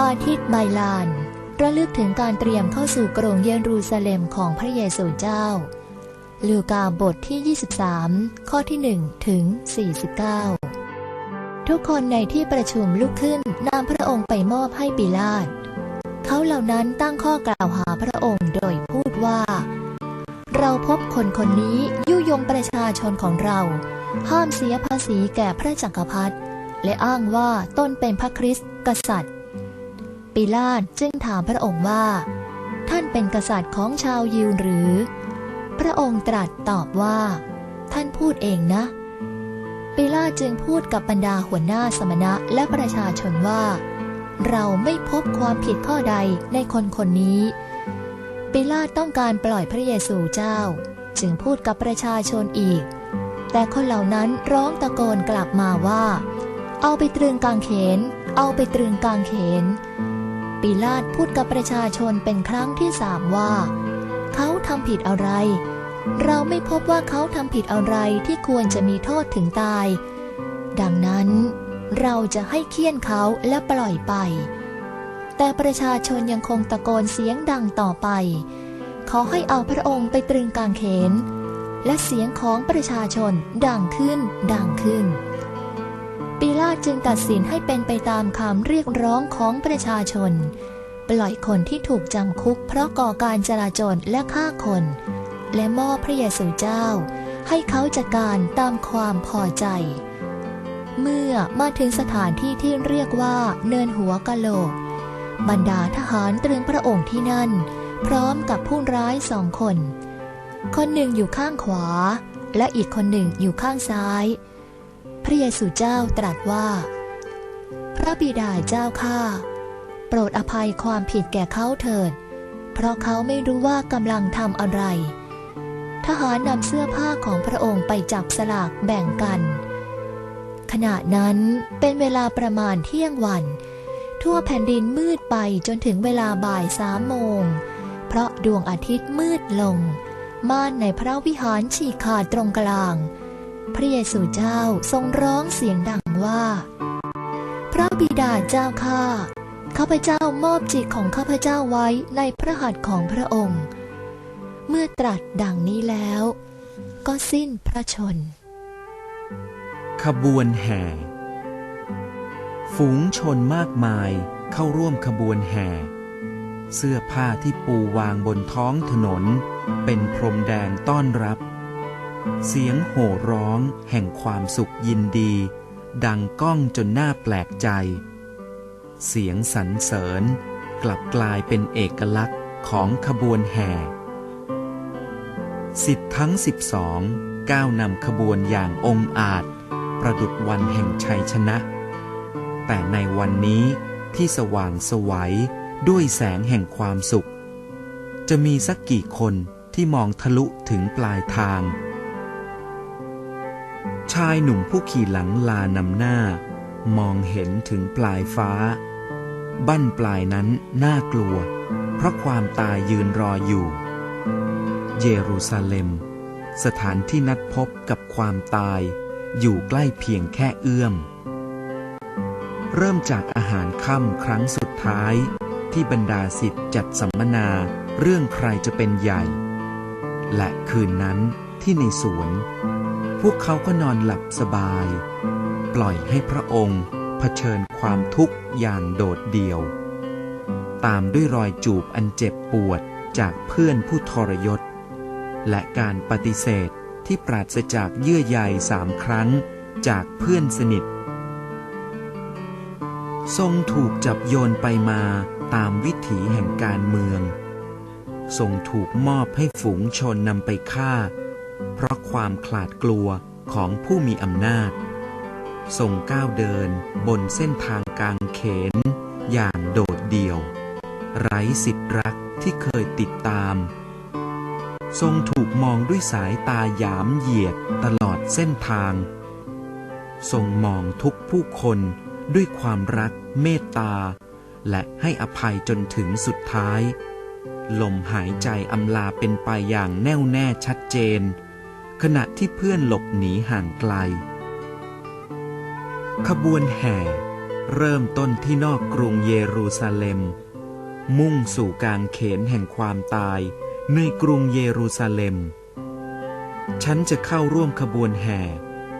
อาทิตย์ใบลาน ระลึกถึงการเตรียมเข้าสู่กรุงเยรูซาเล็มของพระเยซูเจ้า ลูกาบทที่ 23 ข้อที่ 1 ถึง 49 ทุกคนในที่ประชุมลุกขึ้นนำพระองค์ไปมอบให้ปิลาตเขาเหล่านั้นตั้งข้อกล่าวหาพระองค์โดยพูดว่า เราพบคนคนนี้ยุยงประชาชนของเรา ห้ามเสียภาษีแก่พระจักรพรรดิและอ้างว่าตนเป็นพระคริสต์กษัตริย์ ปิลาตจึงถามพระองค์ว่า ท่านเป็นกษัตริย์ของชาวยิวหรือ พระองค์ตรัสตอบว่า ท่านพูดเองนะ ปิลาตจึงพูดกับบรรดาหัวหน้าสมณะและประชาชนว่า เราไม่พบความผิดข้อใดในคนคนนี้ ปิลาตต้องการปล่อยพระเยซูเจ้า จึงพูดกับประชาชนอีก แต่คนเหล่านั้นร้องตะโกนกลับมาว่า เอาไปตรึงกางเขน เอาไปตรึงกางเขน ปิลาตพูดกับประชาชนเป็นครั้งที่สามว่า เขาทำผิดอะไร เราไม่พบว่าเขาทำผิดอะไรที่ควรจะมีโทษถึงตาย ดังนั้นเราจะให้เคี่ยนเขาและปล่อยไป แต่ประชาชนยังคงตะโกนเสียงดังต่อไป ขอให้เอาพระองค์ไปตรึงกางเขน และเสียงของประชาชนดังขึ้นดังขึ้นาจึงตัดสินให้เป็นไปตามคำเรียกร้องของประชาชน ปล่อยคนที่ถูกจำคุกเพราะก่อการจลาจลและฆ่าคน และมอบพระเยซูเจ้า ให้เขาจัดการตามความพอใจ เมื่อมาถึงสถานที่ที่เรียกว่าเนินหัวกะโหลก บรรดาทหารตรึงพระองค์ที่นั่น พร้อมกับผู้ร้ายสองคน คนหนึ่งอยู่ข้างขวา และอีกคนหนึ่งอยู่ข้างซ้าย พระเยซูเจ้าตรัสว่า พระบิดาเจ้าข้าโปรดอภัยความผิดแก่เขาเถิด เพราะเขาไม่รู้ว่ากำลังทำอะไร ทหารนำเสื้อผ้าของพระองค์ไปจับสลากแบ่งกัน ขณะนั้นเป็นเวลาประมาณเที่ยงวัน ทั่วแผ่นดินมืดไปจนถึงเวลาบ่ายสามโมง เพราะดวงอาทิตย์มืดลง ม่านในพระวิหารฉีกขาดตรงกลาง พระเยซูเจ้าทรงร้องเสียงดังว่า พระบิดาเจ้าข้าข้าพเจ้ามอบจิตของข้าพเจ้าไว้ในพระหัตถ์ของพระองค์ เมื่อตรัสดังนี้แล้ว ก็สิ้นพระชน ขบวนแห่ ฝูงชนมากมายเข้าร่วมขบวนแห่ เสื้อผ้าที่ปูวางบนท้องถนน เป็นพรมแดงต้อนรับ เสียงโห่ร้องแห่งความสุขยินดี ดังก้องจนหน่าแปลกใจ เสียงสรรเสริญ กลับกลายเป็นเอกลักษณ์ของขบวนแห่ สิทธิ์ทั้งสิบสองก้าวนำขบวนอย่างองอาจ ประดุดวันแห่งชัยชนะ แต่ในวันนี้ที่สว่างสวัยด้วยแสงแห่งความสุข จะมีสักกี่คนที่มองทะลุถึงปลายทาง ชายหนุ่มผู้ขี่หลังลานำหน้า มองเห็นถึงปลายฟ้า บั้นปลายนั้นน่ากลัว เพราะความตายยืนรออยู่ เยรูซาเล็ม สถานที่นัดพบกับความตาย อยู่ใกล้เพียงแค่เอื้อม เริ่มจากอาหารค่ำครั้งสุดท้าย ที่บรรดาสิทธิ์จัดสัมมนาเรื่องใครจะเป็นใหญ่ และคืนนั้นที่ในสวน พวกเขาก็นอนหลับสบาย ปล่อยให้พระองค์เผชิญความทุกข์อย่างโดดเดี่ยว ตามด้วยรอยจูบอันเจ็บปวดจากเพื่อนผู้ทรยศ และการปฏิเสธที่ปราศจากเยื่อใยสามครั้งจากเพื่อนสนิท ทรงถูกจับโยนไปมาตามวิถีแห่งการเมือง ทรงถูกมอบให้ฝูงชนนำไปฆ่า เพราะความขลาดกลัวของผู้มีอำนาจ ทรงก้าวเดินบนเส้นทางกางเขน อย่างโดดเดี่ยว ไร้สิทธิรักที่เคยติดตาม ทรงถูกมองด้วยสายตาหยามเหยียดตลอดเส้นทาง ทรงมองทุกผู้คนด้วยความรักเมตตา และให้อภัยจนถึงสุดท้าย ลมหายใจอำลาเป็นไปอย่างแน่วแน่ชัดเจน ขณะที่เพื่อนหลบหนีห่างไกล ขบวนแห่ เริ่มต้นที่นอกกรุงเยรูซาเล็ม มุ่งสู่กางเขนแห่งความตายในกรุงเยรูซาเล็ม ฉันจะเข้าร่วมขบวนแห่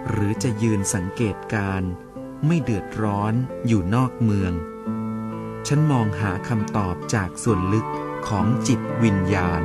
หรือจะยืนสังเกตการ ไม่เดือดร้อนอยู่นอกเมือง ฉันมองหาคำตอบจากส่วนลึกของจิตวิญญาณ